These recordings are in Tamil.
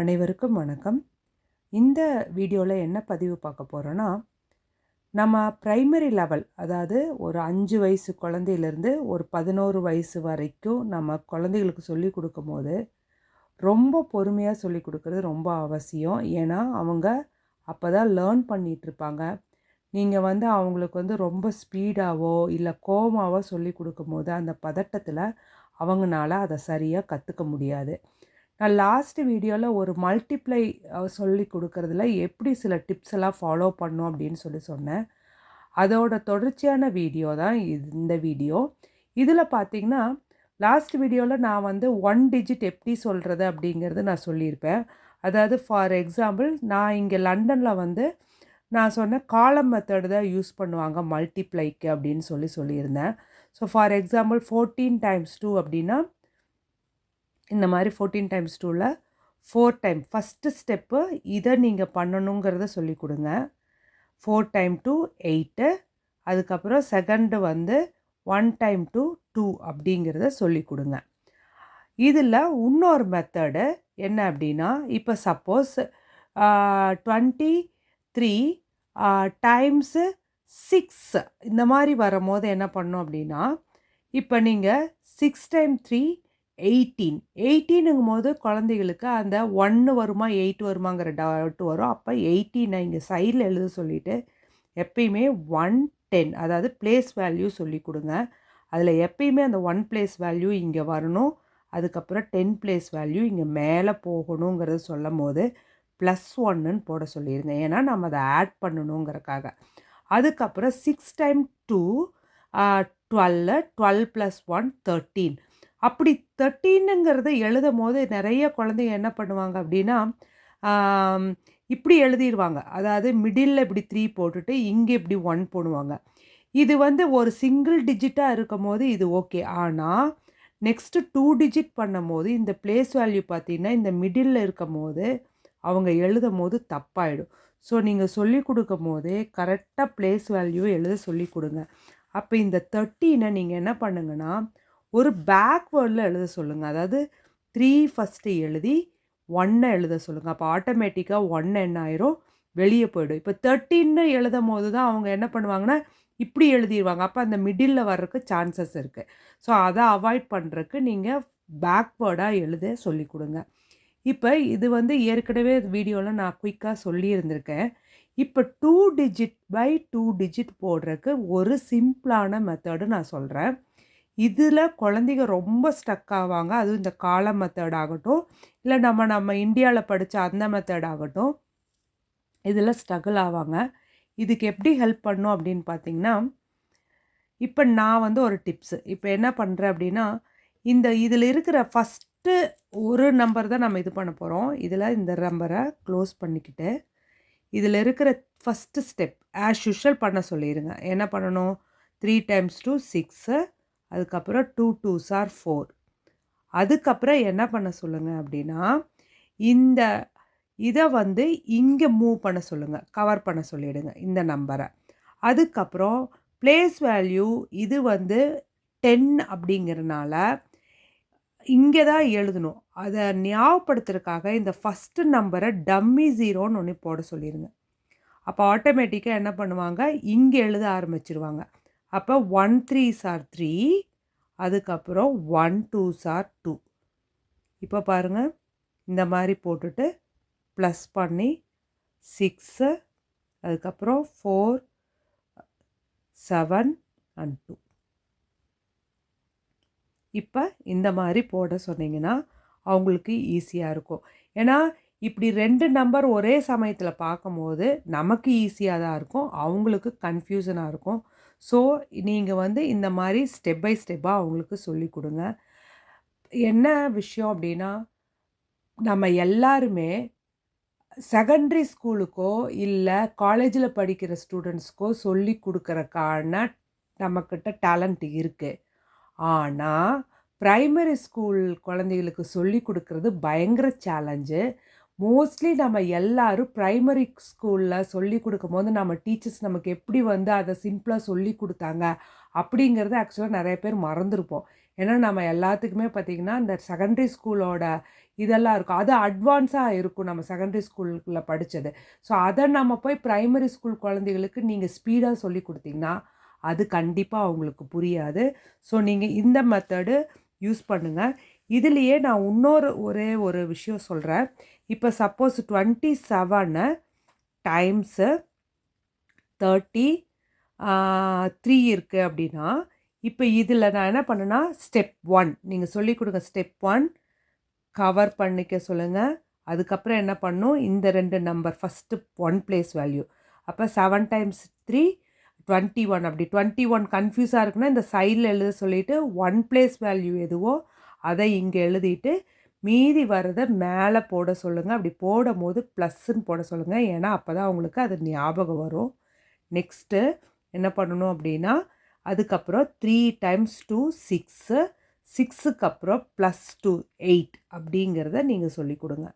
அனைவருக்கும் வணக்கம். இந்த வீடியோவில் என்ன பதிவு பார்க்க போகிறோன்னா நம்ம ப்ரைமரி லெவல் அதாவது ஒரு அஞ்சு வயசு குழந்தையிலேருந்து ஒரு பதினோரு வயசு வரைக்கும் நம்ம குழந்தைகளுக்கு சொல்லி கொடுக்கும்போது ரொம்ப பொறுமையாக சொல்லி கொடுக்குறது ரொம்ப அவசியம். ஏன்னா அவங்க அப்போ தான் லேர்ன் பண்ணிகிட்ருப்பாங்க நீங்கள் வந்து அவங்களுக்கு வந்து ரொம்ப ஸ்பீடாகவோ இல்லை கோமாவோ சொல்லி கொடுக்கும்போது அந்த பதட்டத்தில் அவங்கனால அதை சரியாக கற்றுக்க முடியாது. நான் லாஸ்ட் வீடியோவில் ஒரு மல்டிப்ளை சொல்லி கொடுக்குறதுல எப்படி சில டிப்ஸ் எல்லாம் ஃபாலோ பண்ணும் அப்படின்னு சொல்லி சொன்னேன். அதோட தொடர்ச்சியான வீடியோ தான் இது இந்த வீடியோ இதில் பார்த்தீங்கன்னா லாஸ்ட் வீடியோவில் நான் வந்து ஒன் டிஜிட் எப்படி சொல்கிறது அப்படிங்கிறது நான் சொல்லியிருப்பேன். அதாவது ஃபார் எக்ஸாம்பிள் நான் இங்கே லண்டனில் வந்து நான் சொன்ன காலம் மெத்தடு தான் யூஸ் பண்ணுவாங்க மல்டிப்ளைக்கு அப்படின்னு சொல்லி சொல்லியிருந்தேன். So for example fourteen times two அப்படின்னா இந்த மாதிரி ஃபோர்டீன் டைம்ஸ் டூவில் ஃபோர் டைம் ஃபஸ்ட்டு ஸ்டெப்பு இதை நீங்கள் பண்ணணுங்கிறத சொல்லி கொடுங்க. ஃபோர் டைம் டூ எயிட்டு அதுக்கப்புறம் செகண்டு வந்து ஒன் டைம் டூ டூ அப்படிங்கிறத சொல்லி கொடுங்க. இதில் இன்னொரு மெத்தடு என்ன அப்படின்னா இப்போ suppose twenty three times six இந்த மாதிரி வரும்போது என்ன பண்ணோம் அப்படின்னா இப்போ நீங்கள் சிக்ஸ் டைம் த்ரீ எயிட்டீன் எயிட்டீனுங்கும் போது குழந்தைகளுக்கு அந்த ஒன்று வருமா எயிட் வருமாங்கிற டவுட் வரும். அப்போ எயிட்டீனை இங்கே சைடில் எழுத சொல்லிவிட்டு எப்பயுமே ஒன் டென் அதாவது பிளேஸ் வேல்யூ சொல்லி கொடுங்க. அதில் எப்பயுமே அந்த ஒன் பிளேஸ் வேல்யூ இங்கே வரணும். அதுக்கப்புறம் டென் பிளேஸ் வேல்யூ இங்கே மேலே போகணுங்கிறத சொல்லும் போது ப்ளஸ் ஒன்னுன்னு போட சொல்லிடுங்க ஏன்னா நம்ம அதை ஆட் பண்ணணுங்கிறக்காக. அதுக்கப்புறம் six time two twelve twelve plus one thirteen அப்படி தேர்ட்டீனுங்கிறத எழுதும் போது நிறைய குழந்தைங்க என்ன பண்ணுவாங்க அப்படின்னா இப்படி எழுதிடுவாங்க அதாவது மிடில் இப்படி த்ரீ போட்டுட்டு இங்கே இப்படி ஒன் போடுவாங்க. இது வந்து ஒரு சிங்கிள் டிஜிட்டாக இருக்கும் போது இது ஓகே ஆனால் நெக்ஸ்ட்டு டூ டிஜிட் பண்ணும் போது இந்த பிளேஸ் வேல்யூ பார்த்தீங்கன்னா இந்த மிடில் இருக்கும் போது அவங்க எழுதும் போது தப்பாயிடும். ஸோ நீங்கள் சொல்லி கொடுக்கும் போதே கரெக்டாக பிளேஸ் வேல்யூ எழுத சொல்லி கொடுங்க. அப்போ இந்த தேர்ட்டினை நீங்கள் என்ன பண்ணுங்கன்னா ஒரு பேக்வேர்டில் எழுத சொல்லுங்கள் அதாவது த்ரீ ஃபஸ்ட்டு எழுதி ஒன்னை எழுத சொல்லுங்கள் அப்போ ஆட்டோமேட்டிக்காக ஒன்று என்ன ஆயிரும்? வெளியே போயிடும். இப்போ தேர்ட்டின்னு எழுதும் போது தான் அவங்க என்ன பண்ணுவாங்கன்னா இப்படி எழுதிடுவாங்க அப்போ அந்த மிடில் வர்றதுக்கு சான்சஸ் இருக்குது ஸோ அதை அவாய்ட் பண்ணுறதுக்கு நீங்கள் பேக்வேர்டாக எழுத சொல்லி கொடுங்க. இப்போ இது வந்து ஏற்கனவே வீடியோவில் நான் குயிக்காக சொல்லியிருந்திருக்கேன். இப்போ two digit by two digit போடுறதுக்கு ஒரு சிம்பிளான மெத்தடு நான் சொல்கிறேன் இதில் குழந்தைங்க ரொம்ப ஸ்டக் ஆவாங்க. அதுவும் இந்த கால மெத்தட் ஆகட்டும். இல்லை நம்ம நம்ம இந்தியாவில் படித்த அந்த மெத்தட் ஆகட்டும். இதில் ஸ்ட்ரகிள் ஆவாங்க. இதுக்கு எப்படி ஹெல்ப் பண்ணும் அப்படின்னு பார்த்தீங்கன்னா இப்போ நான் வந்து ஒரு டிப்ஸு இப்போ என்ன பண்ணுறேன் அப்படின்னா இந்த இதில் இருக்கிற ஃபஸ்ட்டு ஒரு நம்பர் தான் நம்ம இது பண்ண போகிறோம் இதில் இந்த நம்பரை க்ளோஸ் பண்ணிக்கிட்டு இதில் இருக்கிற ஃபஸ்ட்டு ஸ்டெப் ஆஸ் யூஷுவல் பண்ண சொல்லிடுங்க என்ன பண்ணணும்? த்ரீ டைம்ஸ் டூ சிக்ஸு அதுக்கப்புறம் டூ டூ சார் ஃபோர் அதுக்கப்புறம் என்ன பண்ண சொல்லுங்கள் அப்படின்னா இந்த இதை வந்து இங்கே மூவ் பண்ண சொல்லுங்கள் கவர் பண்ண சொல்லிவிடுங்க இந்த நம்பரை அதுக்கப்புறம் பிளேஸ் வேல்யூ இது வந்து டென் அப்படிங்கிறனால இங்கே தான் எழுதணும். அதை ஞாபகப்படுத்துறதுக்காக இந்த ஃபஸ்ட்டு நம்பரை டம்மி ஜீரோன்னு ஒன்று போட சொல்லிடுங்க. அப்போ ஆட்டோமேட்டிக்காக என்ன பண்ணுவாங்க? இங்கே எழுத ஆரம்பிச்சிருவாங்க. அப்போ ஒன் த்ரீ சார் த்ரீ அதுக்கப்புறம் ஒன் டூ சார் டூ இப்போ பாருங்கள் இந்த மாதிரி போட்டுட்டு ப்ளஸ் பண்ணி சிக்ஸு அதுக்கப்புறம் ஃபோர் செவன் அண்ட் டூ இப்போ இந்த மாதிரி போட சொன்னீங்கன்னா அவங்களுக்கு ஈஸியாக இருக்கும். ஏன்னா இப்படி ரெண்டு நம்பர் ஒரே சமயத்தில் பார்க்கும்போது நமக்கு ஈஸியாக தான் இருக்கும். அவங்களுக்கு கன்ஃபியூஷனாக இருக்கும். ஸோ நீங்கள் வந்து இந்த மாதிரி ஸ்டெப் பை ஸ்டெப்பாக அவங்களுக்கு சொல்லி கொடுங்க. என்ன விஷயம் அப்படின்னா நம்ம எல்லாருமே செகண்டரி ஸ்கூலுக்கோ இல்லை காலேஜில் படிக்கிற ஸ்டூடெண்ட்ஸ்க்கோ சொல்லி கொடுக்குறக்கான நம்மக்கிட்ட டேலண்ட் இருக்குது ஆனால் ப்ரைமரி ஸ்கூல் குழந்தைகளுக்கு சொல்லி கொடுக்குறது பயங்கர சேலஞ்சு மோஸ்ட்லி நம்ம எல்லோரும் ப்ரைமரி ஸ்கூலில் சொல்லி கொடுக்கும்போது நம்ம டீச்சர்ஸ் நமக்கு எப்படி வந்து அதை சிம்பிளாக சொல்லி கொடுத்தாங்க அப்படிங்கிறத ஆக்சுவலாக நிறைய பேர் மறந்துருப்போம். ஏன்னா நம்ம எல்லாத்துக்குமே பார்த்திங்கன்னா இந்த செகண்டரி ஸ்கூலோட இதெல்லாம் இருக்கும். அது அட்வான்ஸாக இருக்கும் நம்ம செகண்டரி ஸ்கூலுக்குள்ளே படித்தது ஸோ அதை நம்ம போய் ப்ரைமரி ஸ்கூல் குழந்தைகளுக்கு நீங்கள் ஸ்பீடாக சொல்லி கொடுத்தீங்கன்னா அது கண்டிப்பாக அவங்களுக்கு புரியாது. ஸோ நீங்கள் இந்த மெத்தடு யூஸ் பண்ணுங்கள் இதுலேயே நான் இன்னொரு ஒரே ஒரு விஷயம் சொல்கிறேன் இப்போ suppose twenty seven times thirty three இருக்குது அப்படின்னா இப்போ இதில் நான் என்ன பண்ணேன்னா ஸ்டெப் ஒன் நீங்கள் சொல்லி கொடுங்க ஸ்டெப் ஒன் கவர் பண்ணிக்க சொல்லுங்கள் அதுக்கப்புறம் என்ன பண்ணும்? இந்த ரெண்டு number first one place value அப்போ seven times three twenty one அப்படி டுவெண்ட்டி ஒன் கன்ஃபியூஸாக இருக்குன்னா இந்த சைடில் எழுத சொல்லிவிட்டு ஒன் பிளேஸ் வேல்யூ எதுவோ அதை இங்கே எழுதிட்டு மீதி வரதை மேலே போட சொல்லுங்கள் அப்படி போடும் போது ப்ளஸ்ஸுன்னு போட சொல்லுங்கள் ஏன்னா அப்போ தான் அவங்களுக்கு அது ஞாபகம் வரும். நெக்ஸ்ட்டு என்ன பண்ணணும் அப்படின்னா அதுக்கப்புறம் த்ரீ டைம்ஸ் டூ சிக்ஸு சிக்ஸுக்கு அப்புறம் ப்ளஸ் டூ எயிட் அப்படிங்கிறத நீங்கள் சொல்லி கொடுங்க.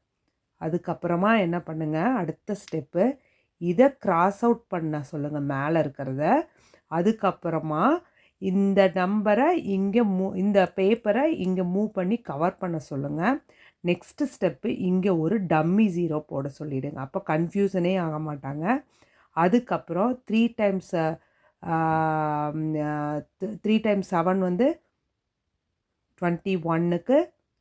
அதுக்கப்புறமா என்ன பண்ணுங்கள் அடுத்த ஸ்டெப்பு இதை க்ராஸ் அவுட் பண்ண சொல்லுங்கள் மேலே இருக்கிறத. அதுக்கப்புறமா இந்த நம்பரை இங்கே மூ இந்த பேப்பரை இங்கே மூவ் பண்ணி கவர் பண்ண சொல்லுங்கள் நெக்ஸ்ட்டு ஸ்டெப்பு இங்கே ஒரு டம்மி ஜீரோ போட சொல்லிவிடுங்க அப்போ கன்ஃபியூசனே ஆக மாட்டாங்க. அதுக்கப்புறம் three times three times seven வந்து டுவெண்ட்டி ஒன்னுக்கு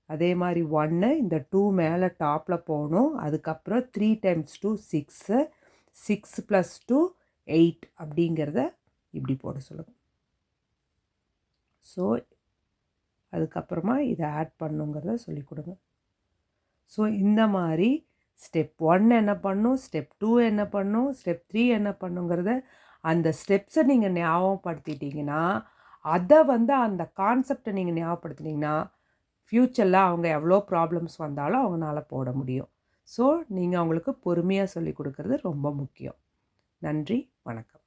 அதே மாதிரி ஒன்று இந்த டூ மேலே டாப்பில் போகணும். அதுக்கப்புறம் three times two six six plus two eight அப்படிங்கிறத இப்படி போட சொல்லுங்கள் ஸோ அதுக்கப்புறமா இதை ஆட் பண்ணுங்கிறத சொல்லி கொடுங்க. ஸோ இந்த மாதிரி ஸ்டெப் ஒன் என்ன பண்ணும்? ஸ்டெப் டூ என்ன பண்ணும்? ஸ்டெப் த்ரீ என்ன பண்ணுங்கிறத அந்த ஸ்டெப்ஸை நீங்கள் ஞாபகப்படுத்திட்டீங்கன்னா அதை வந்து அந்த கான்செப்டை நீங்கள் ஞாபகப்படுத்தினீங்கன்னா ஃப்யூச்சரில் அவங்க எவ்வளோ ப்ராப்ளம்ஸ் வந்தாலும் அவங்களால போட முடியும். ஸோ நீங்கள் அவங்களுக்கு பொறுமையாக சொல்லிக் கொடுக்கறது ரொம்ப முக்கியம். நன்றி வணக்கம்.